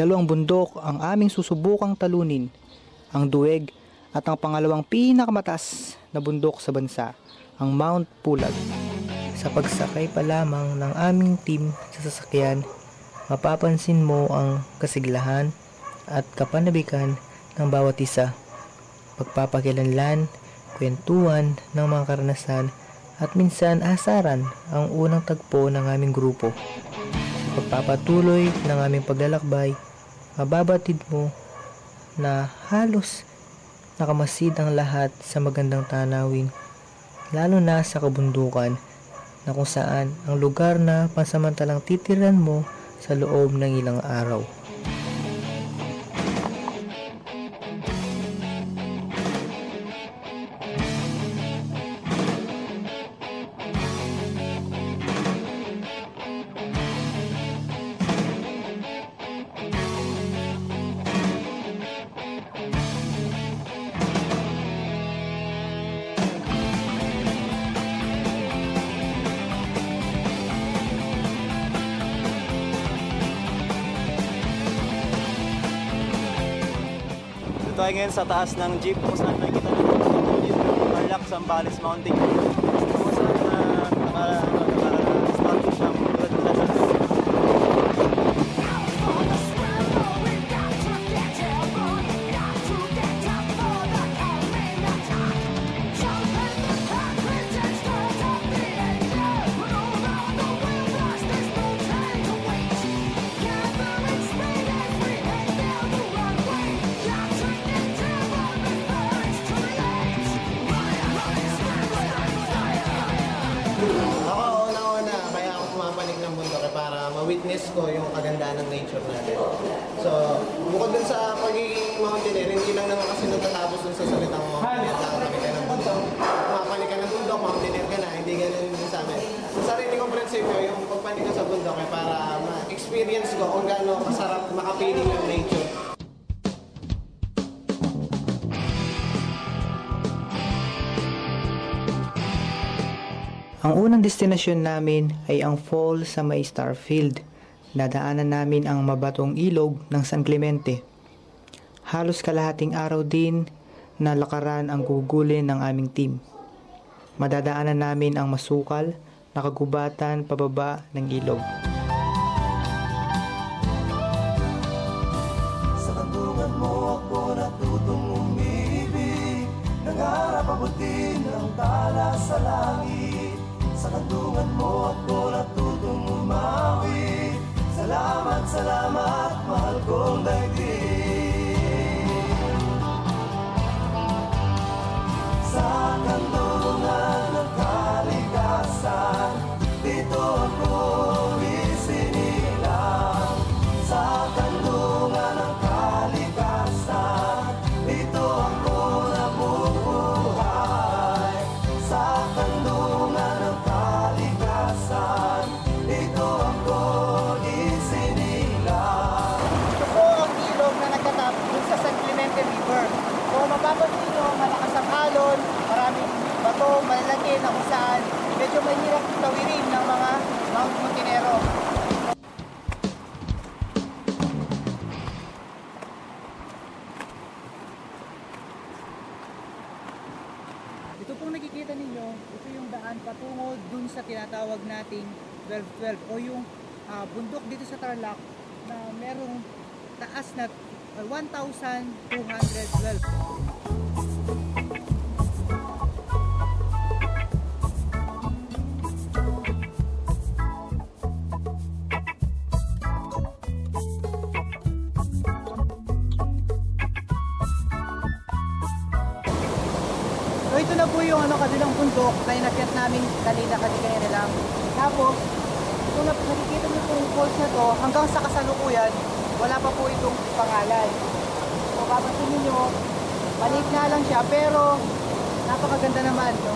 Dalawang bundok ang aming susubukang talunin, ang Duweg at ang pangalawang pinakamataas na bundok sa bansa, ang Mount Pulag. Sa pagsakay pa lamang ng aming team sa sasakyan, mapapansin mo ang kasiglahan at kapanabikan ng bawat isa. Pagpapakilanlan, kwentuhan ng mga karanasan at minsan asaran ang unang tagpo ng aming grupo. Pagpapatuloy ng aming paglalakbay, mababatid mo na halos nakamasid ang lahat sa magandang tanawin, lalo na sa kabundukan na kung saan ang lugar na pansamantalang titiran mo sa loob ng ilang araw. Tayo ngayon sa taas ng jeep kung saan nakikita natin Tarlac Zambales Mountain. Kung saan uh, para ma-witness ko yung kagandahan ng nature natin. So, bukod dun sa pagiging mountaineer, hindi lang naman kasi natatapos dun sa salitang mountaineer, nakapanig ka ng bundok. Pumapanig ka ng bundok, mountaineer ka na, hindi ganun din sa amin. Sa sarili kong prinsipyo, yung pagpanig ko sa bundok eh, para ma-experience ko kung gaano kasarap makapiling yung nature. Ang unang destinasyon namin ay ang fall sa may Starfield. Nadaanan namin ang mabatong ilog ng San Clemente. Halos kalahating araw din na lakaran ang gugulin ng aming team. Madadaanan namin ang masukal na kagubatan pababa ng ilog. Sa kandungan mo ako natutong umibig Nangarap abutin ang tala sa langit medyo mahirap tawirin ng mga Mount Montenero. Ito pong nakikita ninyo, ito yung daan patungo dun sa tinatawag nating 1212 o yung ah, bundok dito sa Tarlac na merong taas na ah, 1,212. Ito na po yung ano, kabilang bundok na inakyat namin kanina kanina lang. Tapos, kung nakikita niyo po yung falls na to, hanggang sa kasalukuyan, wala pa po itong pangalan. So papansin niyo, maliit nga lang siya, pero napakaganda naman. No?